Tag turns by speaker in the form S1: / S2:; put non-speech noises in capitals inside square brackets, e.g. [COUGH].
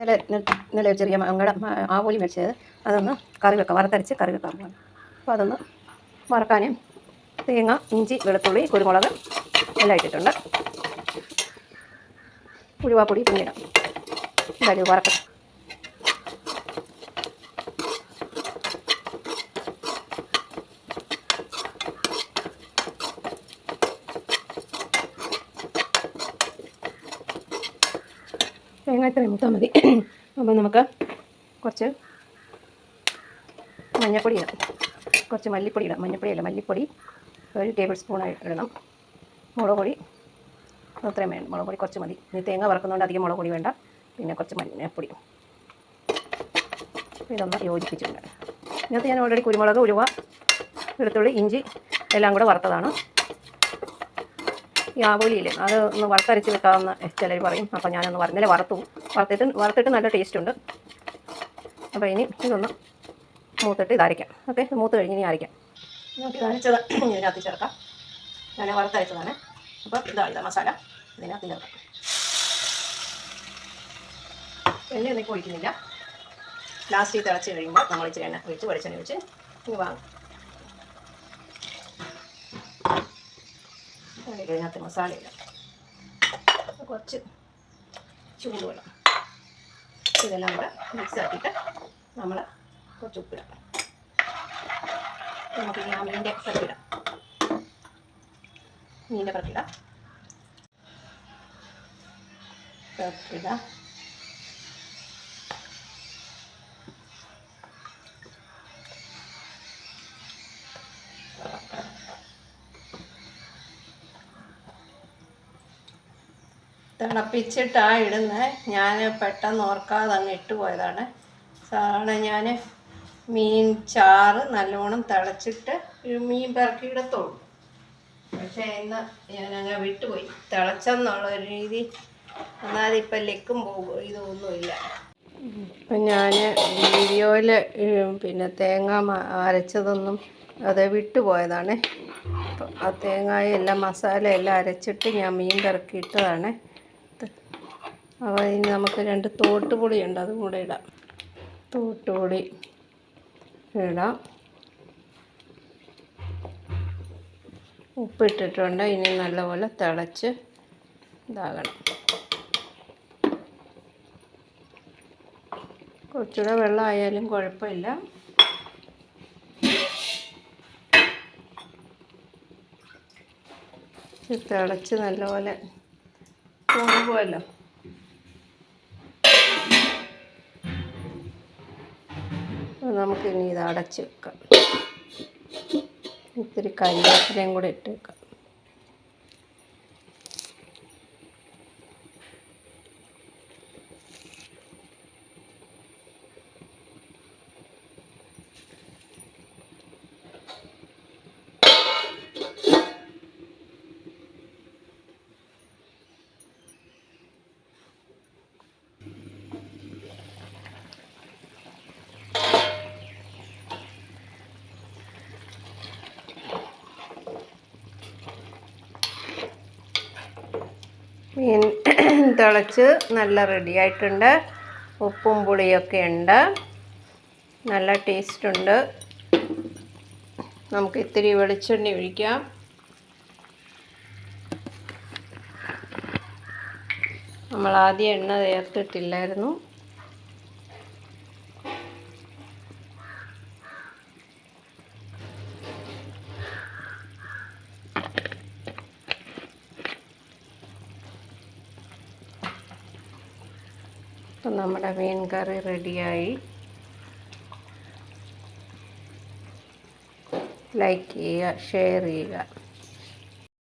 S1: ഇന്നലെ ഒരു ചെറിയ മങ്ങട ആവോലി മേടിച്ചത് അതൊന്ന് കറി വെക്കാം. വറുത്തരച്ച് കറി വെക്കാൻ പോകണം അപ്പോൾ അതൊന്ന് വറക്കാൻ തേങ്ങ ഇഞ്ചി വെളുത്തുള്ളി കുരുമുളക് എല്ലാം ഇട്ടിട്ടുണ്ട്. ഉഴുവാപ്പൊടി പിന്നിടാം എന്തായാലും വറക്കാം തേങ്ങ ഇത്രയും മുത്താൽ മതി. അപ്പോൾ നമുക്ക് കുറച്ച് മഞ്ഞൾപ്പൊടി ഇടാം. കുറച്ച് മല്ലിപ്പൊടി ഇടാം. മഞ്ഞൾപ്പൊടിയല്ല മല്ലിപ്പൊടി ഒരു ടേബിൾ സ്പൂൺ ഇടണം. മുളക് പൊടി അത്രയും വേണം. മുളക് പൊടി കുറച്ച് മതി. ഇനി തേങ്ങ വറക്കുന്നതുകൊണ്ട് അധികം മുളക് പൊടി വേണ്ട. പിന്നെ കുറച്ച് മഞ്ഞൾപ്പൊടി ഇതൊന്ന് യോജിപ്പിച്ചിട്ടുണ്ട്. ഇതിനകത്ത് ഞാൻ ഓൾറെഡി കുരുമുളക് ഉലുവ വെളുത്തുള്ളി ഇഞ്ചി എല്ലാം കൂടെ വറുത്തതാണ്. ഈ ആവോലിയില്ലേ അത് ഒന്ന് വറുത്തരച്ച് വെക്കാമെന്ന് ചിലർ പറയും. അപ്പോൾ ഞാനൊന്ന് വറുന്നല്ലേ വറുത്തു. വറുത്തിട്ട് വറുത്തിട്ട് നല്ല ടേസ്റ്റ് ഉണ്ട്. അപ്പോൾ ഇനി ഇതൊന്ന് മൂത്തിട്ട് ഇതരയ്ക്കാം. ഓക്കെ? മൂത്ത് കഴിഞ്ഞ് ഇനി അരയ്ക്കാം. അരച്ചത് ഇതിനകത്ത് ചേർക്കാം. ഞാൻ വറുത്തരച്ചതാണ്. അപ്പോൾ ഇതാ ഇതാ മസാല. ഇതിനകത്ത് ചേർക്കാം എണ്ണ ഒന്നും ഒഴിക്കുന്നില്ല. ലാസ്റ്റ് തിളച്ച് കഴിയുമ്പോൾ നമ്മൾ ഇച്ചിരി എണ്ണ ഒഴിച്ച് വെളിച്ചെണ്ണ ഒഴിച്ച് ഇനി വാങ്ങും. ഇതിനകത്ത് മസാലയില്ല കുറച്ച് ചൂടുവെള്ളം ഇതെല്ലാം കൂടെ മിക്സ് ആക്കിയിട്ട് നമ്മൾ കുറച്ച് ഉപ്പിടാം. നമുക്ക് ഞാൻ മീന്റെ പ്രക്കിടാം മീന്റെ പ്രക്കിടാം പിറക്കിടാം തിളപ്പിച്ചിട്ടാ ഇടുന്നത് ഞാൻ പെട്ടെന്ന് ഓർക്കാതെ അങ്ങ് ഇട്ട് പോയതാണ്. സാധാരണ ഞാൻ മീൻ ചാറ് നല്ലോണം തിളച്ചിട്ട് മീൻ പെറക്കി ഇടത്തുള്ളൂ പക്ഷേ ഇന്ന് ഞാൻ അങ്ങ് വിട്ടുപോയി. തിളച്ചെന്നുള്ള ഒരു രീതി എന്നാൽ ഇപ്പം ലെക്കും പോകും. ഇതൊന്നുമില്ല. ഇപ്പം ഞാൻ വീഡിയോയിൽ പിന്നെ തേങ്ങ അരച്ചതൊന്നും അത് വിട്ടുപോയതാണ് ആ തേങ്ങായ എല്ലാം മസാല എല്ലാം അരച്ചിട്ട് ഞാൻ മീൻ പെറക്കി ഇട്ടതാണ് അപ്പോൾ ഇനി നമുക്ക് രണ്ട് തോട്ടുപൊടി ഉണ്ട് അതും കൂടെ ഇടാം. തോട്ടുപൊടി ഇടാം. ഉപ്പിട്ടിട്ടുണ്ട് ഇനി നല്ലപോലെ തിളച്ച് ഇതാകണം. കുറച്ചുകൂടെ വെള്ളം ആയാലും കുഴപ്പമില്ല. തിളച്ച് നല്ലപോലെ പോകുമല്ലോ നമുക്കിനി ഇത് അടച്ച് വെക്കാം. ഇത്തിരി കരിവേപ്പിലയും കൂടെ ഇട്ട് വെക്കാം. മീൻ [CLEARS THROAT] തിളച്ച് നല്ല റെഡി ആയിട്ടുണ്ട്. ഉപ്പും പുളിയൊക്കെ ഉണ്ട്. നല്ല ടേസ്റ്റ് ഉണ്ട്. നമുക്ക് ഇത്തിരി വെളിച്ചെണ്ണ ഒഴിക്കാം. നമ്മൾ ആദ്യം എണ്ണ ചേർത്തിട്ടില്ലായിരുന്നു. അപ്പം നമ്മുടെ മീൻ കറി റെഡിയായി. ലൈക്ക് ചെയ്യുക ഷെയർ ചെയ്യുക.